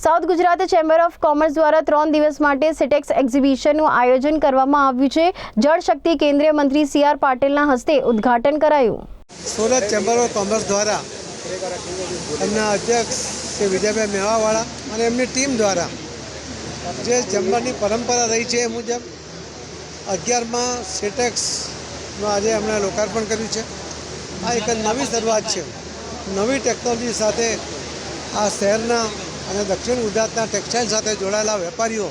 South Gujarat Chamber of Commerce દ્વારા ત્રણ દિવસ માટે સિટેક્સ એક્ઝિબિશનનું આયોજન કરવામાં આવ્યું છે. જળશક્તિ કેન્દ્રીય મંત્રી સી આર પાટીલના હસ્તે ઉદ્ઘાટન કરાયું. સુરત ચેમ્બર ઓફ કોમર્સ દ્વારા એમના અધ્યક્ષ શ્રી વિજયભાઈ મેવાવાળા અને એમની ટીમ દ્વારા જે ચેમ્બરની પરંપરા રહી છે એ મુજબ અગિયારમાં સિટેક્સનું આજે એમણે લોકાર્પણ કર્યું છે. આ એક નવી શરૂઆત છે. નવી ટેકનોલોજી સાથે આ શહેરના અને દક્ષિણ ગુજરાતના ટેક્સટાઇલ સાથે જોડાયેલા વેપારીઓ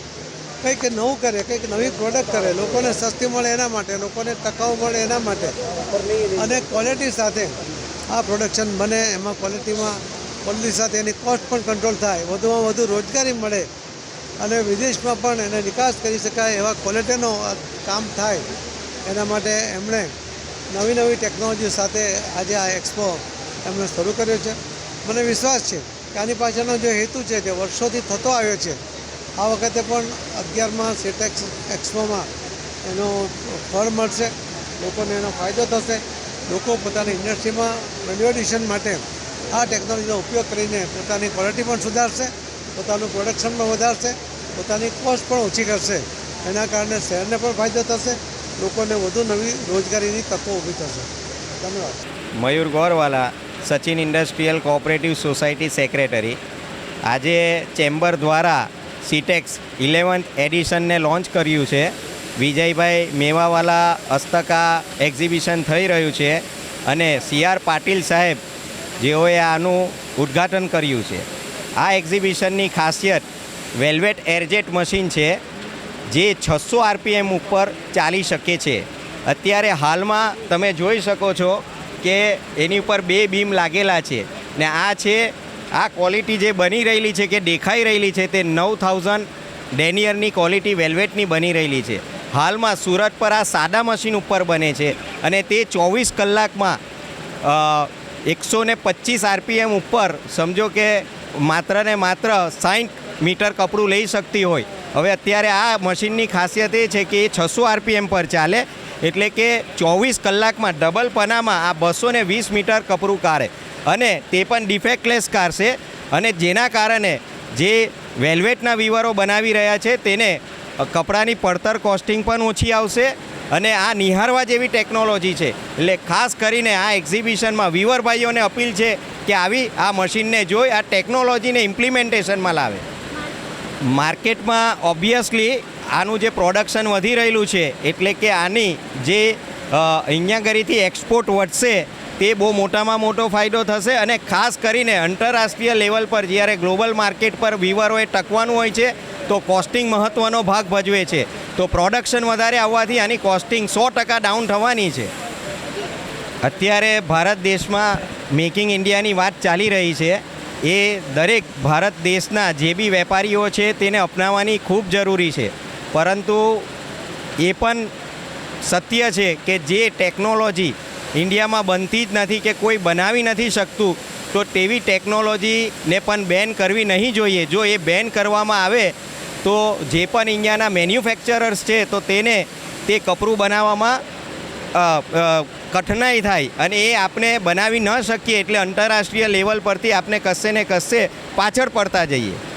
કંઈક નવું કરે, કંઈક નવી પ્રોડક્ટ કરે, લોકોને સસ્તી મળે એના માટે, લોકોને ટકાઉ મળે એના માટે. અને ક્વોલિટી સાથે આ પ્રોડક્શન બને, એમાં ક્વોલિટીમાં ક્વોલિટી સાથે એની કોસ્ટ પણ કંટ્રોલ થાય, વધુમાં વધુ રોજગારી મળે અને વિદેશમાં પણ એને નિકાસ કરી શકાય એવા ક્વોલિટીનો કામ થાય. એના માટે એમણે નવી નવી ટેકનોલોજી સાથે આજે આ એક્સપો એમણે શરૂ કર્યો છે. મને વિશ્વાસ છે કે આની પાછળનો જે હેતુ છે જે વર્ષોથી થતો આવ્યો છે, આ વખતે પણ અગિયારમાં સિટેક્સ એક્સપોમાં એનો ફળ મળશે, લોકોને એનો ફાયદો થશે. લોકો પોતાની ઇન્ડસ્ટ્રીમાં વેલ્યુએડિશન માટે આ ટેકનોલોજીનો ઉપયોગ કરીને પોતાની ક્વોલિટી પણ સુધારશે, પોતાનું પ્રોડક્શન પણ વધારશે, પોતાની કોસ્ટ પણ ઓછી કરશે. એના કારણે શહેરને પણ ફાયદો થશે, લોકોને વધુ નવી રોજગારીની તકો ઊભી થશે. ધન્યવાદ. Mayur Gorwala Sachin Industrial Cooperative Society secretary. આજે ચેમ્બર દ્વારા સીટેક્સ ઇલેવન્થ એડિશનને લોન્ચ કર્યું છે. વિજયભાઈ મેવાવાલા અસ્તકા એક્ઝિબિશન થઈ રહ્યું છે અને સી આર પાટીલ સાહેબ જેઓએ આનું ઉદ્ઘાટન કર્યું છે. આ એક્ઝિબિશનની ખાસિયત વેલ્વેટ એરજેટ મશીન છે, જે છસો આરપીએમ ઉપર ચાલી શકે છે. અત્યારે હાલમાં તમે જોઈ શકો છો કે એની ઉપર બે બીમ લાગેલા છે. ને આ છે, આ ક્વોલિટી જે બની રહેલી છે કે દેખાઈ રહેલી છે તે નવ થાઉઝન્ડ ડેનિયરની ક્વોલિટી વેલ્વેટની બની રહેલી છે. હાલમાં સુરત પર આ સાદા મશીન ઉપર બને છે અને તે ચોવીસ કલાકમાં એકસો ને પચીસ આરપીએમ ઉપર સમજો કે માત્ર ને માત્ર સાઠ મીટર કપડું લઈ શકતી હોય. હવે અત્યારે આ મશીનની ખાસિયત એ છે કે એ છસો આરપીએમ પર ચાલે એટલે કે ચોવીસ કલાકમાં ડબલ પનામાં આ બસો ને વીસ મીટર કપરું કાઢે અને તે પણ ડિફેક્ટલેસ કાઢશે અને જેના કારણે જે વેલ્વેટના વિવરો બનાવી રહ્યા છે તેને કપડાની પડતર કોસ્ટિંગ પણ ઓછી આવશે અને આ નિહારવા જેવી ટેકનોલોજી છે. એટલે ખાસ કરીને આ એક્ઝિબિશનમાં વિવરભાઈઓને અપીલ છે કે આવી આ મશીનને જોઈ આ ટેકનોલોજીને ઇમ્પ્લિમેન્ટેશનમાં લાવે. માર્કેટમાં ઓબ્વિયસલી આનું જે પ્રોડક્શન વધી રહેલું છે એટલે કે આની જે અ, અહીંયા ગરીથી એક્સપોર્ટ વધશે તે બહુ મોટામાં મોટો ફાયદો થશે અને ખાસ કરીને આંતરરાષ્ટ્રીય લેવલ પર જ્યારે ગ્લોબલ માર્કેટ પર વીવરોએ ટકવાનું હોય છે તો કોસ્ટિંગ મહત્ત્વનો ભાગ ભજવે છે. તો પ્રોડક્શન વધારે આવવાથી આની કોસ્ટિંગ સો ટકા ડાઉન થવાની છે. અત્યારે ભારત દેશમાં મેકિંગ ઇન્ડિયાની વાત ચાલી રહી છે. એ દરેક ભારત દેશના જે બી વેપારીઓ છે તેને અપનાવવાની ખૂબ જરૂરી છે. પરંતુ એ પણ સત્ય છે કે જે ટેકનોલોજી ઇન્ડિયામાં બનતી જ નથી કે કોઈ બનાવી નથી શકતું, તો તેવી ટેકનોલોજીને પણ બેન કરવી નહીં જોઈએ. જો એ બેન કરવામાં આવે, તો જે પણ અહીંયાના મેન્યુફેક્ચરર્સ છે, તો તેને તે કપડું બનાવવામાં કઠિનાઈ થાય અને એ આપણે બનાવી ન શકીએ એટલે આંતરરાષ્ટ્રીય લેવલ પરથી આપણે કશે ને કશે પાછળ પડતા જઈએ.